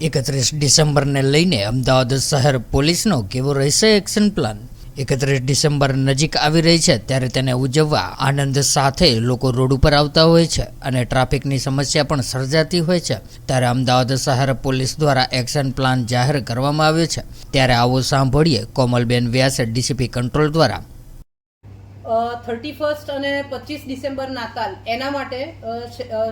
એકત્રીસ ડિસેમ્બરને લઈને અમદાવાદ શહેર પોલીસનો કેવો રહેશે એક્શન પ્લાન? એકત્રીસ ડિસેમ્બર નજીક આવી રહી છે ત્યારે તેને ઉજવવા આનંદ સાથે લોકો રોડ ઉપર આવતા હોય છે અને ટ્રાફિકની સમસ્યા પણ સર્જાતી હોય છે. ત્યારે અમદાવાદ શહેર પોલીસ દ્વારા એક્શન પ્લાન જાહેર કરવામાં આવ્યો છે. ત્યારે આવો સાંભળીએ કોમલબેન વ્યાસ ડીસીપી કંટ્રોલ દ્વારા. થર્ટી ફર્સ્ટ અને પચીસ ડિસેમ્બર નાતાલ, એના માટે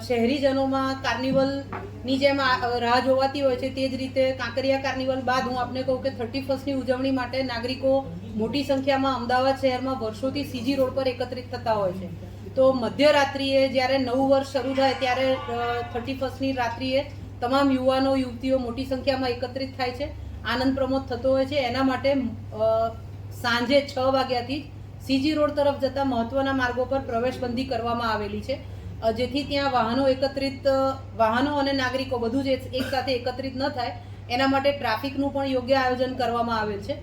શહેરીજનોમાં કાર્નિવલની જેમ રાહ જોવાતી હોય છે, તે જ રીતે કાંકરિયા કાર્નિવલ બાદ હું આપને કહું કે થર્ટી ફર્સ્ટની ઉજવણી માટે નાગરિકો મોટી સંખ્યામાં અમદાવાદ શહેરમાં વર્ષોથી સીજી રોડ પર એકત્રિત થતા હોય છે. તો મધ્યરાત્રિએ જ્યારે નવું વર્ષ શરૂ થાય ત્યારે થર્ટી ફર્સ્ટની રાત્રિએ તમામ યુવાનો, યુવતીઓ મોટી સંખ્યામાં એકત્રિત થાય છે. આનંદ પ્રમોદ થતો હોય છે. એના માટે સાંજે છ વાગ્યાથી જ સીજી રોડ તરફ જતા મહત્વના માર્ગો પર પ્રવેશબંધી કરવામાં આવેલી છે. જેથી ત્યાં વાહનો એકત્રિત વાહનો અને નાગરિકો બધું જ એક- એકસાથે એકત્રિત ન થાય, એના માટે ટ્રાફિકનું પણ યોગ્ય આયોજન કરવામાં આવેલ છે.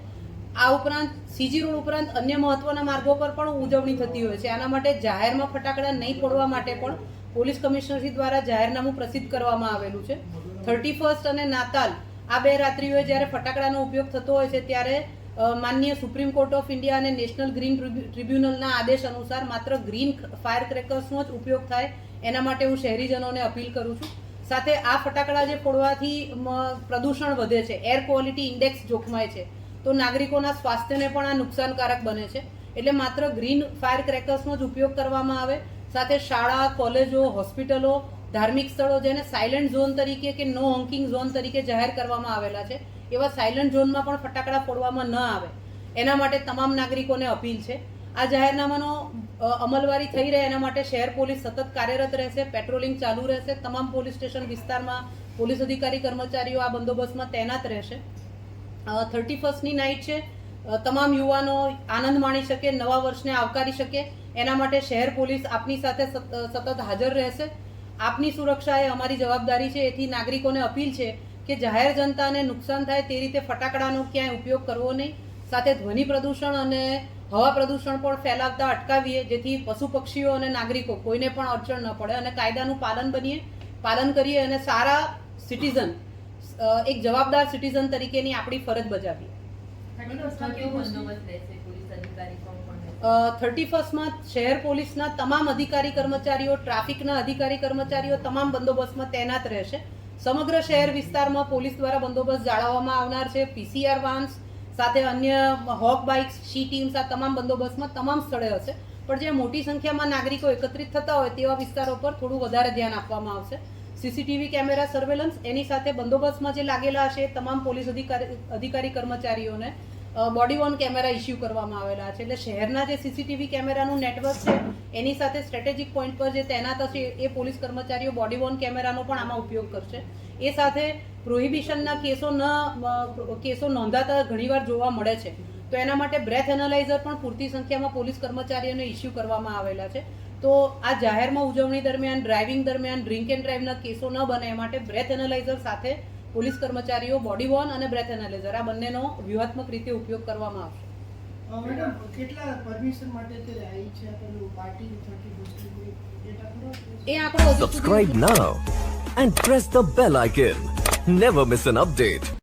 આ ઉપરાંત, સીજી રોડ ઉપરાંત અન્ય મહત્વના માર્ગો પર પણ ઉજવણી થતી હોય છે. આના માટે જાહેરમાં ફટાકડા નહીં ફોડવા માટે પણ પોલીસ કમિશનરશ્રી દ્વારા જાહેરનામું પ્રસિદ્ધ કરવામાં આવેલું છે. થર્ટી ફર્સ્ટ અને નાતાલ આ બે રાત્રિઓએ જ્યારે ફટાકડાનો ઉપયોગ થતો હોય છે, ત્યારે અ, માનનીય સુપ્રીમ કોર્ટ ઓફ ઇન્ડિયા અને નેશનલ ગ્રીન ટ્રિબ્યુ- ટ્રિબ્યુનલના આદેશ અનુસાર માત્ર ગ્રીન ફાયર ક્રેકર્સનો જ ઉપયોગ થાય. એના માટે હું શહેરીજનોને અપીલ કરું છું. સાથે આ ફટાકડા જે ફોડવાથી પ્રદૂષણ વધે છે એર ક્વોલિટી ઇન્ડેક્સ જોખમાય છે તો નાગરિકોના સ્વાસ્થ્યને પણ આ નુકસાનકારક બને છે. એટલે માત્ર ગ્રીન ફાયર ક્રેકર્સનો જ ઉપયોગ કરવામાં આવે. સાથે શાળા કોલેજો હોસ્પિટલો ધાર્મિક સ્થળો જેને સાયલન્ટ ઝોન તરીકે કે નો હોંકિંગ ઝોન તરીકે જાહેર કરવામાં આવેલા છે, એવા સાયલન્ટ ઝોનમાં પણ ફટાકડા ફોડવામાં ન આવે. એના માટે તમામ નાગરિકોને અપીલ છે. આ જાહેરનામાનો અમલવારી થઈ રહે એના માટે શહેર પોલીસ સતત કાર્યરત રહેશે પેટ્રોલિંગ ચાલુ રહેશે, તમામ પોલીસ સ્ટેશન વિસ્તારમાં પોલીસ અધિકારી, કર્મચારીઓ આ બંદોબસ્તમાં તૈનાત રહેશે. થર્ટી ફર્સ્ટની નાઇટ છે. તમામ યુવાનો આનંદ માણી શકે, નવા વર્ષને આવકારી શકે. એના માટે શહેર પોલીસ આપની સાથે સતત હાજર રહેશે. આપની સુરક્ષા એ અમારી જવાબદારી છે, એથી નાગરિકોને અપીલ છે કે જાહેર જનતાને નુકસાન થાય તે રીતે ફટાકડાનો ક્યાંય ઉપયોગ કરવો નહીં. સાથે ધ્વનિ પ્રદૂષણ અને હવા પ્રદૂષણ પણ ફેલાવતા અટકાવીએ, જેથી પશુ પક્ષીઓ અને નાગરિકો કોઈને પણ અડચણ ન પડે અને કાયદાનું પાલન બનીએ, પાલન કરીએ અને સારા સિટીઝન એક જવાબદાર સિટીઝન તરીકેની આપણી ફરજ બજાવીએ. થર્ટી ફર્સ્ટમાં શહેર પોલીસના તમામ અધિકારી કર્મચારીઓ, ટ્રાફિકના અધિકારી કર્મચારીઓ તમામ બંદોબસ્તમાં તૈનાત રહેશે. સમગ્ર શહેર વિસ્તારમાં પોલીસ દ્વારા બંદોબસ્ત જાળવવામાં આવનાર છે. પીસીઆર વાન્સ સાથે અન્ય હોક બાઇક્સ શી ટીમ્સ આ તમામ બંદોબસ્તમાં તમામ સ્થળે હશે. પણ જે મોટી સંખ્યામાં નાગરિકો એકત્રિત થતા હોય તેવા વિસ્તારો પર થોડું વધારે ધ્યાન આપવામાં આવશે. સીસીટીવી કેમેરા સર્વેલન્સ એની સાથે બંદોબસ્તમાં જે લાગેલા હશે તમામ પોલીસ અધિકારી અધિકારી કર્મચારીઓને બોડી ઓન કેમેરા ઇસ્યુ કરવામાં આવેલા છે. એટલે શહેરના જે સીસીટીવી કેમેરાનું નેટવર્ક છે, એની સાથે સ્ટ્રેટેજિક પોઈન્ટ પર જે તૈનાત હશે એ પોલીસ કર્મચારીઓ બોડી વોર્ન કેમેરાનો પણ આમાં ઉપયોગ કરશે. એ સાથે પ્રોહિબિશનના કેસો ન કેસો નોંધાતા ઘણીવાર જોવા મળે છે. તો એના માટે બ્રેથ એનાલાઇઝર પણ પૂરતી સંખ્યામાં પોલીસ કર્મચારીઓને ઇસ્યુ કરવામાં આવેલા છે. તો આ જાહેરમાં ઉજવણી દરમિયાન ડ્રાઇવિંગ દરમિયાન ડ્રિંક એન્ડ ડ્રાઈવના કેસો ન બને એ માટે બ્રેથ એનાલાઇઝર સાથે પોલીસ કર્મચારીઓ બોડી વોર્ન અને બ્રેથ એનાલાઇઝર આ બંનેનો વ્યૂહાત્મક રીતે ઉપયોગ કરવામાં આવશે. મેડમ કેટલા પરમિશન માટે તે આવી છે? પેલું પાર્ટી એ આંકડો subscribe now and press the bell icon never miss an update.